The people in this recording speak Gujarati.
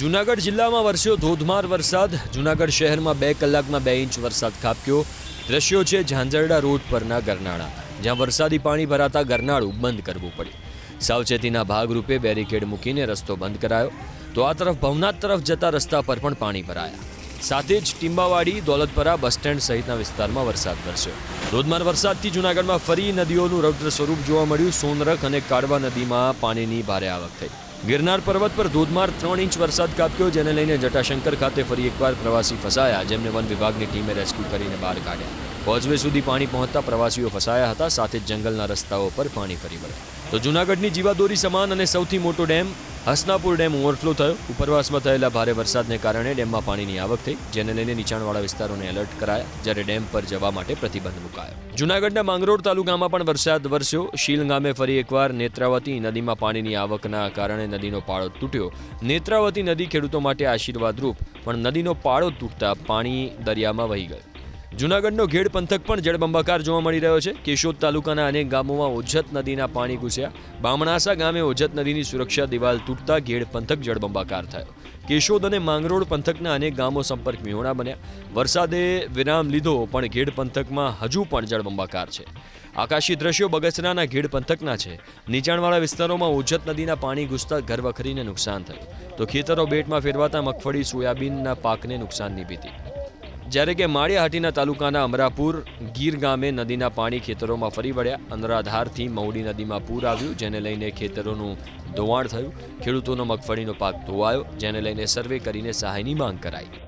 જૂનાગઢ જિલ્લામાં વરસ્યો ધોધમાર વરસાદ. જૂનાગઢ શહેરમાં બે કલાકમાં બે ઇંચ વરસાદ ખાબક્યો. દ્રશ્યો છે ઝાંઝરડા રોડ પરના ગરનાળા, જ્યાં વરસાદી પાણી ભરાતા ગરનાળું બંધ કરવું પડ્યું. સાવચેતીના ભાગરૂપે બેરિકેડ મૂકીને રસ્તો બંધ કરાયો. તો આ તરફ ભવનાથ તરફ જતા રસ્તા પર પણ પાણી ભરાયા. સાથે જ ટીંબાવાડી, દોલતપરા બસ સ્ટેન્ડ સહિતના વિસ્તારમાં વરસાદ વરસ્યો. ધોધમાર વરસાદથી જૂનાગઢમાં ફરી નદીઓનું રૌદ્ર સ્વરૂપ જોવા મળ્યું. સોનરખ અને કાળવા નદીમાં પાણીની ભારે આવક થઈ. ગિરનાર પર્વત પર ધોધમાર ત્રણ ઇંચ વરસાદ કાપ્યો, જેને લઈને જટાશંકર ખાતે ફરી એકવાર પ્રવાસી ફસાયા. જેમને વન વિભાગની ટીમે રેસ્ક્યુ કરીને બહાર કાઢ્યા. કોઝવે સુધી પાણી પહોંચતા પ્રવાસીઓ ફસાયા હતા, સાથે જંગલના રસ્તાઓ પર પાણી ફરી વળ્યા. તો જૂનાગઢની જીવાદોરી સમાન અને સૌથી મોટો ડેમ હસનાપુર ડેમ ઓવરફ્લો થયો. ઉપરવાસમાં થયેલા ભારે વરસાદને કારણે ડેમમાં પાણીની આવક થઈ, જેને લઈને નીચાણવાળા વિસ્તારોને એલર્ટ કરાયા, જ્યારે ડેમ પર જવા માટે પ્રતિબંધ મુકાયો. જૂનાગઢના માંગરોળ તાલુકામાં પણ વરસાદ વરસ્યો. શીલ ગામે ફરી એકવાર નેત્રાવતી નદીમાં પાણીની આવકના કારણે નદીનો પાળો તૂટ્યો. નેત્રાવતી નદી ખેડૂતો માટે આશીર્વાદરૂપ, પણ નદીનો પાળો તૂટતા પાણી દરિયામાં વહી ગયું. જૂનાગઢનો ઘેડ પંથક પણ જળબંબાકાર જોવા મળી રહ્યો છે. કેશોદ તાલુકાના અનેક ગામોમાં ઓજત નદીના પાણી ઘૂસ્યા. બામણાસા ગામે ઓજત નદીની સુરક્ષા દિવાલ તૂટતા ઘેડ પંથક જળબંબાકાર થયો. કેશોદ અને માંગરોળ પંથકના અનેક ગામો સંપર્ક વિહોણા બન્યા. વરસાદે વિરામ લીધો, પણ ઘેડ પંથકમાં હજુ પણ જળબંબાકાર છે. આકાશી દ્રશ્યો બગસરાના ઘેડ પંથકના છે. નીચાણવાળા વિસ્તારોમાં ઓજત નદીના પાણી ઘૂસતા ઘરવખરીને નુકસાન થયું. તો ખેતરો બેટમાં ફેરવાતા મગફળી, સોયાબીનના પાકને નુકસાનની ભીતિ જ્યારે કે માળિયાહાટીના તાલુકાના અમરાપુર, ગીર ગામે નદીના પાણી ખેતરોમાં ફરી વળ્યા. અનરાધારથી મૌડી નદીમાં પૂર આવ્યું, જેને લઈને ખેતરોનું ધોવાણ થયું. ખેડૂતોનો મગફળીનો પાક ધોવાયો, જેને લઈને સર્વે કરીને સહાયની માંગ કરાઈ.